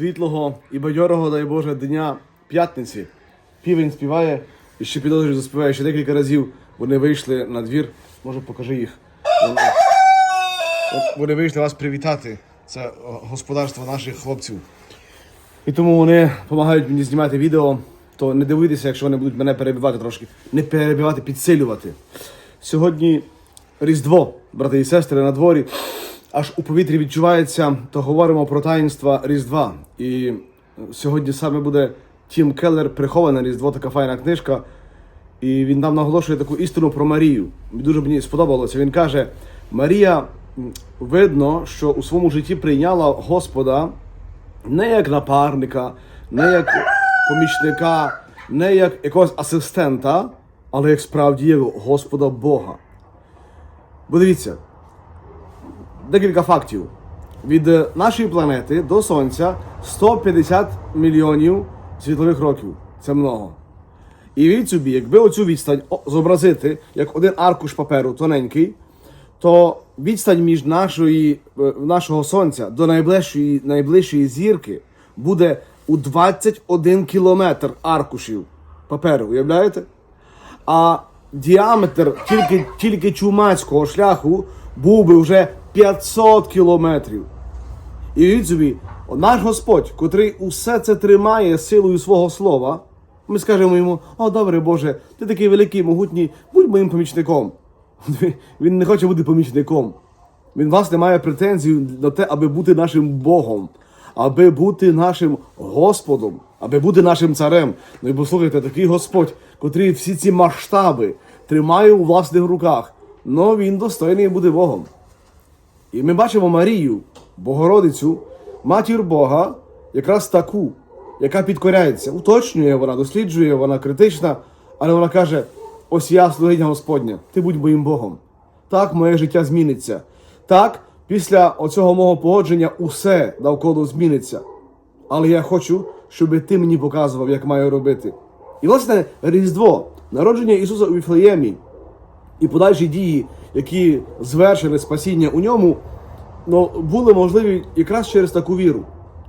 світлого і бадьорого, дай Боже, дня п'ятниці. Півень співає і ще підозрюю заспіває ще декілька разів. Вони вийшли на двір. Може, покажи їх. Вони- вийшли вас привітати. Це господарство наших хлопців. І тому вони допомагають мені знімати відео. То не дивуйтеся, якщо вони будуть мене перебивати трошки. Не перебивати, підсилювати. Сьогодні Різдво, брати і сестри, на дворі. Аж у повітрі відчувається, то говоримо про таїнства Різдва. І сьогодні саме буде Тім Келлер Приховане Різдво, така файна книжка. І він нам наголошує таку істину про Марію. Дуже мені сподобалося. Він каже: Марія видно, що у своєму житті прийняла Господа не як напарника, не як помічника, не як якогось асистента, але як справді Господа Бога. Бо дивіться, декілька фактів. Від е, нашої планети до Сонця 150 мільйонів світлових років. Це много. І від собі, якби оцю відстань зобразити як один аркуш паперу тоненький, то відстань між нашої, е, нашого сонця до найближчої, найближчої зірки буде у 21 кілометр аркушів паперу. Уявляєте? А діаметр тільки, тільки чумацького шляху був би вже 500 кілометрів. І від собі, наш Господь, котрий усе це тримає силою свого слова, ми скажемо йому: О, добре Боже, ти такий великий, могутній, будь моїм помічником. Він не хоче бути помічником. Він власне має претензію на те, аби бути нашим Богом, аби бути нашим Господом, аби бути нашим царем. Ну і послухайте, такий Господь, котрий всі ці масштаби тримає у власних руках, ну він достойний бути Богом. І ми бачимо Марію, Богородицю, матір Бога, якраз таку, яка підкоряється, уточнює вона, досліджує, вона критична, але вона каже: ось я слугиня Господня, ти будь моїм Богом. Так моє життя зміниться. Так, після оцього мого погодження усе навколо зміниться. Але я хочу, щоб ти мені показував, як маю робити. І власне Різдво, народження Ісуса у Віфлеємі, і подальші дії, які звершили спасіння у ньому, ну, були можливі якраз через таку віру.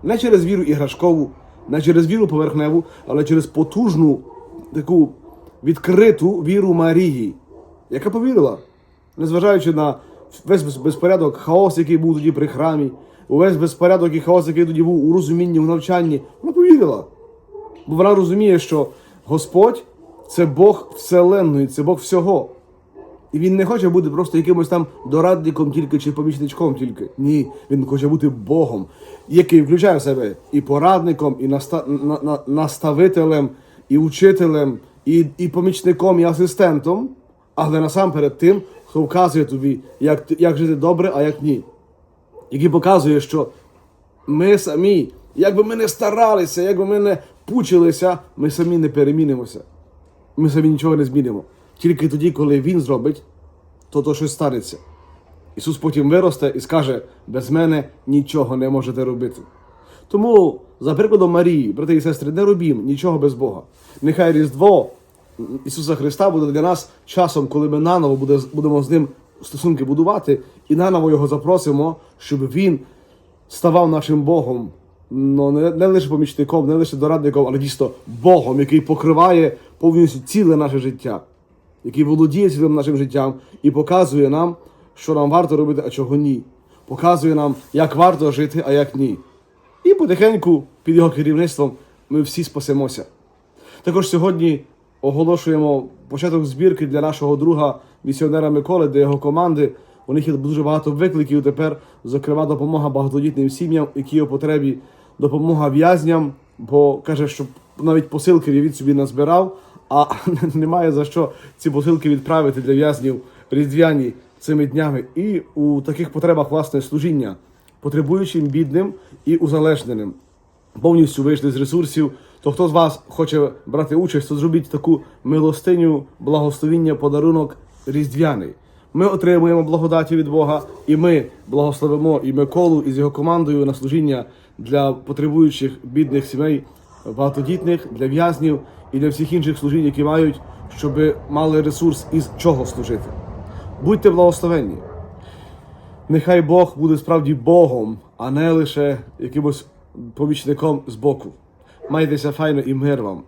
Не через віру іграшкову, не через віру поверхневу, але через потужну таку відкриту віру Марії, яка повірила, незважаючи на весь безпорядок, хаос, який був тоді при храмі, увесь безпорядок і хаос, який тоді був у розумінні, у навчанні, вона повірила. Бо вона розуміє, що Господь це Бог вселенної, це Бог всього. І він не хоче бути просто якимось там дорадником тільки чи помічничком тільки. Ні, він хоче бути Богом, який включає в себе і порадником, і наста, на, на, наставителем, і учителем, і, і помічником, і асистентом, але насамперед тим, хто вказує тобі, як, як жити добре, а як ні. Який показує, що ми самі, як би ми не старалися, як би ми не пучилися, ми самі не перемінимося. Ми самі нічого не змінимо. Тільки тоді, коли Він зробить, то то щось станеться. Ісус потім виросте і скаже: без мене нічого не можете робити. Тому, за прикладом Марії, брати і сестри, не робім нічого без Бога. Нехай Різдво Ісуса Христа буде для нас часом, коли ми наново будемо з Ним стосунки будувати, і наново Його запросимо, щоб Він ставав нашим Богом. Ну, не, не лише помічником, не лише дорадником, але дійсно Богом, який покриває повністю ціле наше життя, який володіє цілим нашим життям і показує нам, що нам варто робити, а чого ні. Показує нам, як варто жити, а як ні. І потихеньку, під його керівництвом, ми всі спасемося. Також сьогодні оголошуємо початок збірки для нашого друга місіонера Миколи, для його команди. У них є дуже багато викликів тепер, зокрема, допомога багатодітним сім'ям, які у потребі, допомога в'язням, бо каже, що навіть посилки від собі назбирав, а немає за що ці посилки відправити для в'язнів різдвяні цими днями. І у таких потребах власне служіння потребуючим, бідним і узалежненим повністю вийшли з ресурсів. То хто з вас хоче брати участь, то зробіть таку милостиню, благословіння, подарунок різдвяний. Ми отримуємо благодаті від Бога, і ми благословимо і Миколу із його командою на служіння для потребуючих бідних сімей, багатодітних, для в'язнів і для всіх інших служінь, які мають, щоб мали ресурс із чого служити. Будьте благословенні. Нехай Бог буде справді Богом, а не лише якимось помічником з боку. Майтеся файно і мир вам.